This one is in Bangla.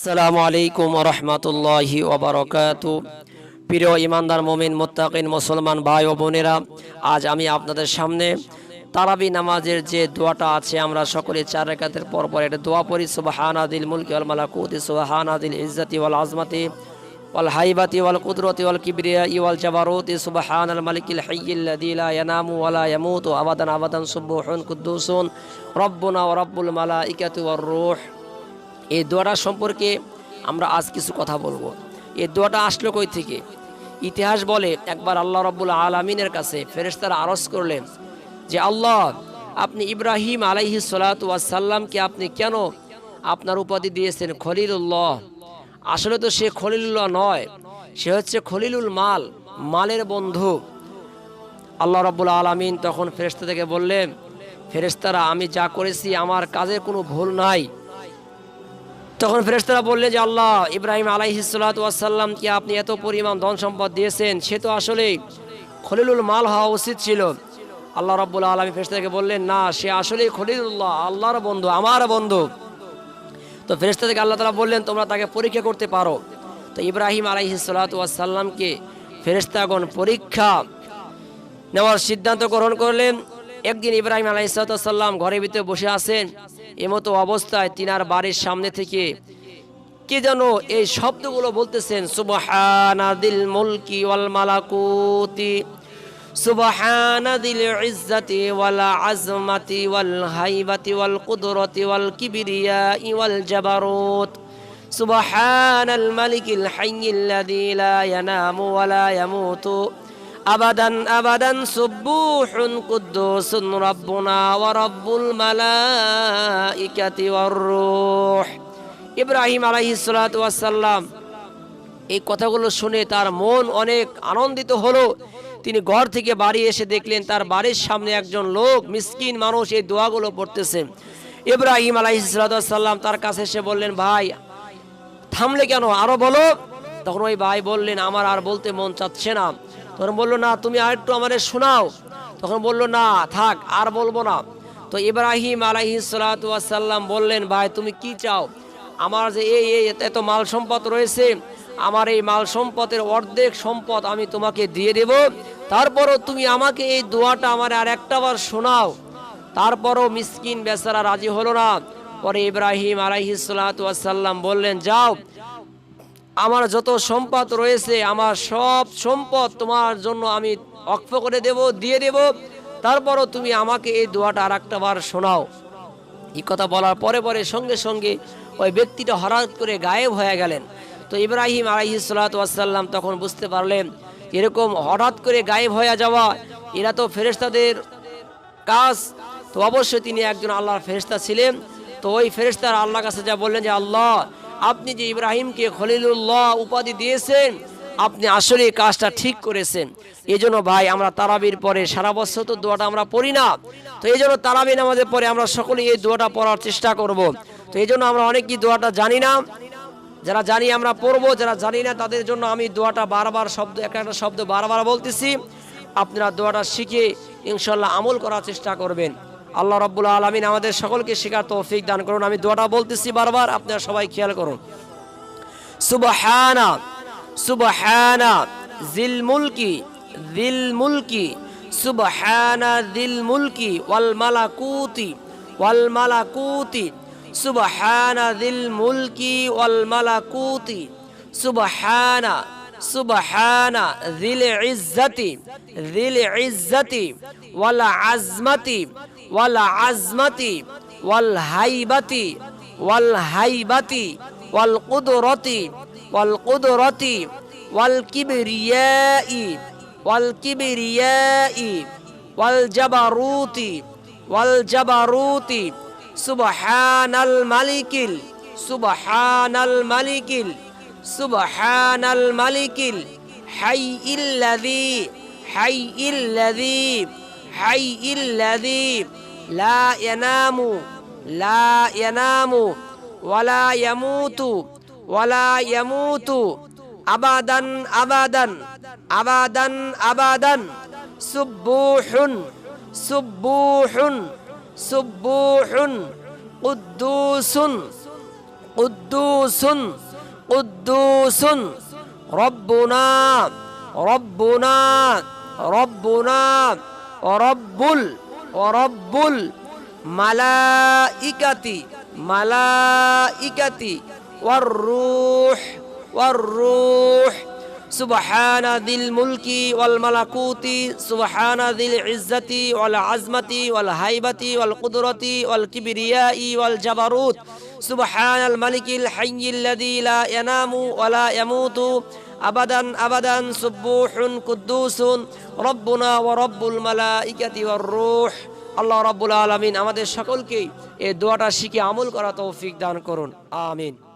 আসসালামু আলাইকুম রহমতুল্লাহি ওবরকাত প্রিয় ইমানদার মমিন, মোত্তাকিন মুসলমান ভাই ও বোনেরা, আজ আমি আপনাদের সামনে তারাবি নামাজের যে দোয়াটা আছে, আমরা সকলে চার রেখাতের পর পর এটা দোয়া পড়ি, সুবাহানাদিল মুলকি ওয়াল মালাকুতি, সুবাহানাদিল ইজ্জতি ওয়াল আজমতি ওয়াল হাইবাতি ওয়াল কুদরতি ওয়াল কিবরিয়া ওয়াল জাবারুতি, সুবহানাল মালিকিল হাইয়িল লাযী লা ইয়ানামু ওয়া লা ইয়ামুতু আবাদান আবাদান, সুবহুন কুদ্দুসুন, রব্বুনা ওয়া রাব্বুল মালাইকাতি ওয়ার রূহ। এই দোয়াটা সম্পর্কে আমরা আজ কিছু কথা বলব। এই দোয়াটা আসলো কই থেকে? ইতিহাস বলে একবার আল্লাহ রব্বুল আলমিনের কাছে ফেরেশতারা আরজ করলেন যে, আল্লাহ, আপনি ইব্রাহিম আলাইহি সাল্লামকে আপনি কেন আপনার উপাধি দিয়েছেন? খলিলুল্লাহ। আসলে তো সে খলিলুল্লাহ নয়, সে হচ্ছে খলিলুল মাল, মালের বন্ধু। আল্লাহ রব্বুল আলমিন তখন ফেরেশতা থেকে বললেন, ফেরেশতারা, আমি যা করেছি, আমার কাজের কোনো ভুল নাই। তখন ফেরেশতারা বললেন যে আল্লাহ, ইব্রাহিম আলাইহিসাল্লামকে আপনি এত পরিমাণ ধন সম্পদ দিয়েছেন? সে তো আসলে খলিলুল মাল হওয়া উচিত ছিল। আল্লাহ রব্বুল আলমী ফেরেশতাকে বললেন, না, সে আসলেই খলিলুল্লাহ, আল্লাহর বন্ধু, আমার বন্ধু। তো ফেরেশতা থেকে আল্লাহ তালা বললেন, তোমরা তাকে পরীক্ষা করতে পারো। তো ইব্রাহিম আলাইহিসাল্লামকে ফেরেশতাগণ পরীক্ষা নেওয়ার সিদ্ধান্ত গ্রহণ করলেন। একদিন ইব্রাহিম আলাইসাল্লাম ঘরের ভিতরে বসে আছেন। এমতো অবস্থায় তিনার বাড়ির সামনে থেকে কে যেন এই শব্দগুলো বলতেছেন, সুবাহানাদিল মুলকি ওয়াল মালাকুতি, সুবাহানাদিল ইজ্জাতি ওয়াল আজমাতি ওয়াল হাইবাতি ওয়াল কুদরতি ওয়াল কিবরিয়া ওয়াল জাবারুত, সুবাহানাল মালিকিল হাইয়্যিল্লাযী লা ইয়ানামু ওয়া লা ইয়ামুতু। আবাদান আবাদান সুবুহুন কুদ্দুসুন রব্বুনা ওয়া রব্বুল মালাইকাতি ওয়ার রূহ ইব্রাহিম আলাইহিস সালাতু ওয়াস সালাম এই কথাগুলো শুনে তার মন অনেক আনন্দিত হলো। তিনি ঘর থেকে বাড়ি এসে দেখলেন তার বাড়ির সামনে একজন লোক, মিসকিন মানুষ এই দোয়াগুলো পড়তেছে। ইব্রাহিম আলাইসাল্লাম তার কাছে এসে বললেন, ভাই, থামলে কেন? আরও বলো। তখন ওই ভাই বললেন, আমার আর বলতে মন চাচ্ছে না। তখন বলল, না, তুমি আর একটু আমাদের শোনাও। তখন বলল, না, থাক, আর বলব না। তো ইব্রাহিম আলাইহি সাল্লাম বললেন, ভাই, তুমি কি চাও? আমার যে এই এত মাল সম্পদ রয়েছে, আমার এই মাল সম্পদের অর্ধেক সম্পদ আমি তোমাকে দিয়ে দেব। তারপরও তুমি আমাকে এই দোয়াটা আমার আর একটাবার শোনাও। তারপরও মিসকিন বেচারা রাজি হলো না। পরে ইব্রাহিম আলাইহিসাল্লাম বললেন, যাও আমার যত সম্পদ রয়েছে, আমার সব সম্পদ তোমার জন্য আমি অক্ষ করে দেব, দিয়ে দেব। তারপরও তুমি আমাকে এই দোয়াটা আর বার শোনাও। এই কথা বলার পরে পরে সঙ্গে সঙ্গে ওই ব্যক্তিটা হঠাৎ করে গায়েব হয়ে গেলেন। তো ইব্রাহিম আলাইহিসাল্লাম তখন বুঝতে পারলেন, এরকম হঠাৎ করে গায়েব হয়ে যাওয়া, এরা তো ফেরেস্তাদের কাজ। তো অবশ্যই তিনি একজন আল্লাহর ফেরেস্তা ছিলেন। তো ওই ফেরেস্তার আল্লাহ কাছে যা বললেন যে, আল্লাহ আপনি যে ইব্রাহিমকে খলিলুল্লাহ উপাধি দিয়েছেন, আপনি আসলে কাজটা ঠিক করেছেন। এই জন্য ভাই, আমরা তারাবির পরে সারা বছর তো দোয়াটা আমরা পড়ি না। তো এই জন্য তারাবি নামাজের পরে আমরা সকলেই এই দোয়াটা পড়ার চেষ্টা করব। তো এই জন্য আমরা অনেকেই দোয়াটা জানি না। যারা জানি আমরা পড়ব, যারা জানি না, তাদের জন্য আমি দোয়াটা বারবার শব্দ একটা একটা শব্দ বারবার বলতেছি। আপনারা দোয়াটা শিখে ইনশাল্লাহ আমল করার চেষ্টা করবেন। আল্লাহ রব্বুল আলমিন আমাদের সকলকে শেখার তৌফিক দান করুন। আমি দোয়াটা বলতেছি বারবার, আপনারা সবাই খেয়াল করুন। সুবহানা সুবহানা, জিল মুলকি দিল মুলকি, সুবহানা দিল মুলকি, ওয়াল মালাকুতি ওয়াল মালাকুতি, সুবহানা দিল মুলকি, ওয়াল মালাকুতি, সুবহানা সুবহানা দিল ইজ্জতি দিল ইজ্জতি, ওয়াল আজমতি ওয়াল আজমতি ওয়াল হাইবাতি ওয়াল হাইবাতি ওয়াল কুদরতি ওয়াল কুদরতি ওয়াল কিবরিয়াই ওয়াল কিবরিয়াই ওয়াল জাবারুতি ওয়াল জাবারুতি সুবহানাল মালিকিল সুবহানাল মালিকিল সুবহানাল মালিকিল হাইয়িল্লাযী হাইয়িল্লাযী হাইয়িল্লাযী লা ইয়ানামু লা ইয়ানামু, ওয়ালা ইয়ামুতু ওয়ালা ইয়ামুতু, আবাদান আবাদান আবাদান আবাদান, সুব্বুহুন সুব্বুহুন সুব্বুহুন, কুদ্দুসুন কুদ্দুসুন কুদ্দুসুন, রব্বুনা রব্বুনা রব্বুনা রব্বুল রব্বুল মালাইকাতি মালাইকাতি والروح والروح سبحان ذي الملك والملكوت سبحان ذي العزة والعزمة والهيبة والقدرة والكبرياء والجبروت سبحان الملك الحي الذي لا ينام ولا يموت আবাদান আবাদান সুব্বুহুন কুদ্দুসুন, রব্বুনা ওয়া রব্বুল মালাইকাতি ওয়ার রূহ। আল্লাহ রাব্বুল আলামিন আমাদের সকলকেই এই দোয়াটা শিখে আমল করা তৌফিক দান করুন। আমিন।